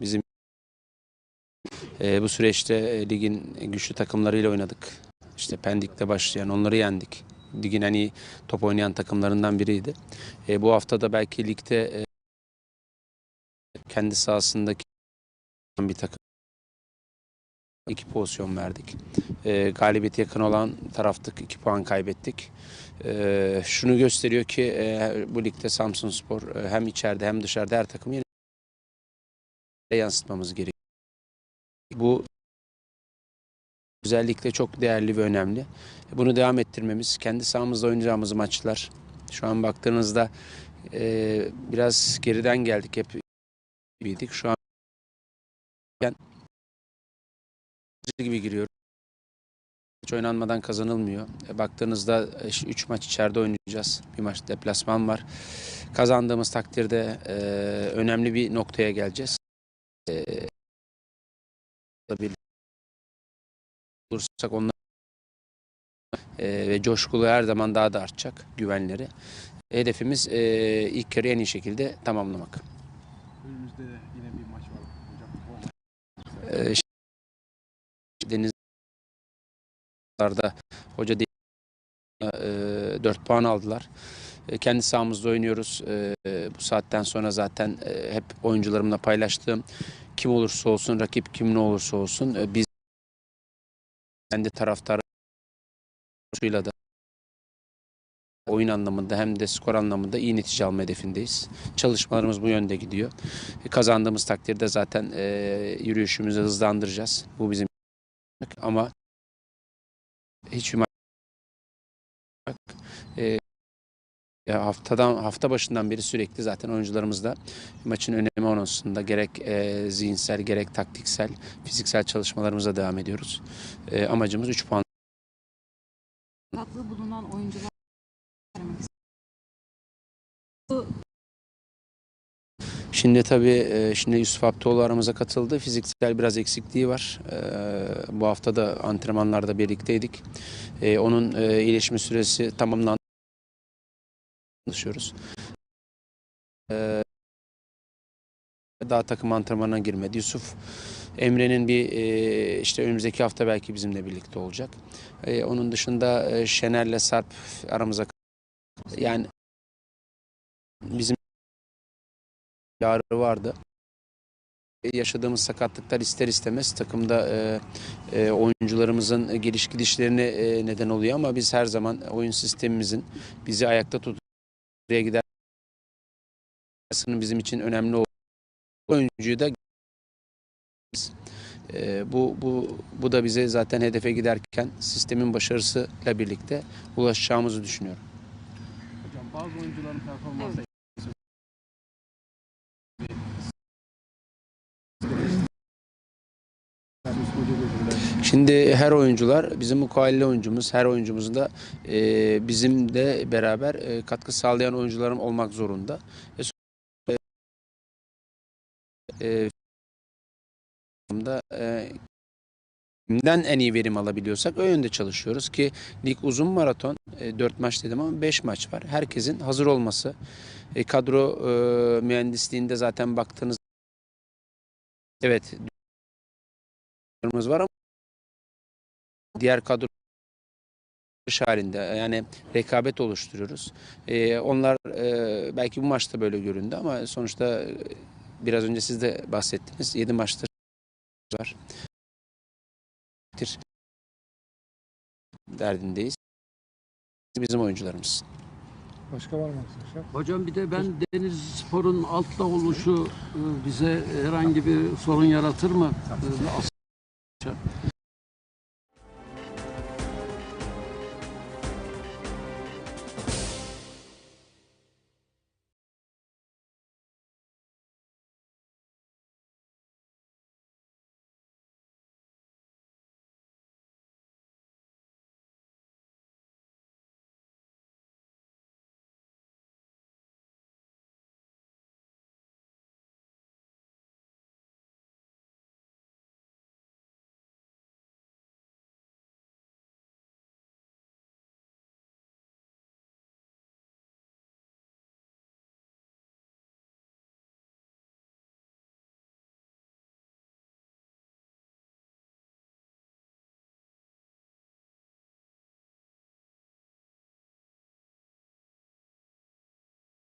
Bizim e, bu süreçte e, ligin güçlü takımlarıyla oynadık. İşte Pendik'te başlayan onları yendik. Ligin en iyi top oynayan takımlarından biriydi. E, bu hafta da belki ligde e, kendi sahasındaki bir takım iki pozisyon verdik. E, galibiyete yakın olan taraftık. iki puan kaybettik. E, şunu gösteriyor ki e, bu ligde Samsunspor e, hem içeride hem dışarıda her takımı yansıtmamız gerekiyor. Bu özellikle çok değerli ve önemli. Bunu devam ettirmemiz, kendi sahamızda oynayacağımız maçlar. Şu an baktığınızda e, biraz geriden geldik hep gibiydik. Şu an gibi giriyor. Hiç oynanmadan kazanılmıyor. E, baktığınızda 3 maç içeride oynayacağız. Bir maç deplasman var. Kazandığımız takdirde e, önemli bir noktaya geleceğiz. E, olursak onlar e, ve coşkulu her zaman daha da artacak güvenleri. Hedefimiz e, ilk yarı en iyi şekilde tamamlamak. Önümüzde de yine bir maç var hocam. E, Denizler'de hoca değil, e, 4 puan aldılar. E, kendi sahamızda oynuyoruz. E, bu saatten sonra zaten e, hep oyuncularımla paylaştığım kim olursa olsun, rakip kim ne olursa olsun e, biz kendi taraftarıyla da oyun anlamında hem de skor anlamında iyi netice alma hedefindeyiz. Çalışmalarımız bu yönde gidiyor. E, kazandığımız takdirde zaten e, yürüyüşümüzü hızlandıracağız. Bu bizim ama hiçbir e, ya haftadan hafta başından beri sürekli zaten oyuncularımızda maçın önemi konusunda gerek e, zihinsel gerek taktiksel fiziksel çalışmalarımıza devam ediyoruz. E, amacımız 3 puan Saklı bulunan oyuncular Şimdi tabii e, şimdi Yusuf Abdoğlu aramıza katıldı. Fiziksel biraz eksikliği var. E, Bu hafta da antrenmanlarda birlikteydik. E, Onun e, iyileşme süresi tamamlandı. Çalışıyoruz. E, Daha takım antrenmanına girmedi. Yusuf Emre'nin bir e, işte önümüzdeki hafta belki bizimle birlikte olacak. E, Onun dışında e, Şener'le Sarp aramıza yani bizim ağrı vardı. E, Yaşadığımız sakatlıklar ister istemez takımda e, e, oyuncularımızın geliş gidişlerine e, neden oluyor ama biz her zaman oyun sistemimizin bizi ayakta tutup buraya gider bizim için önemli olduğu oyuncuyu da e, bu bu bu da bize zaten hedefe giderken sistemin başarısıyla birlikte ulaşacağımızı düşünüyorum. Hocam bazı oyuncuların performansı Şimdi her oyuncular bizim mukayele oyuncumuz, her oyuncumuzun da e, bizim de beraber e, katkı sağlayan oyuncularım olmak zorunda. E, e, e, en iyi verim alabiliyorsak o yönde çalışıyoruz ki lig uzun maraton, e, 4 maç dedim ama 5 maç var. Herkesin hazır olması, e, kadro e, mühendisliğinde zaten baktığınız evet var ama diğer kadro halinde yani rekabet oluşturuyoruz. Ee, onlar e, belki bu maçta böyle göründü ama sonuçta e, biraz önce siz de bahsettiniz. 7 maçtır var. Derdindeyiz. Bizim oyuncularımız. Başka var mı arkadaşlar? Hocam bir de ben Deniz Spor'un altta oluşu e, bize herhangi bir sorun yaratır mı? E, as-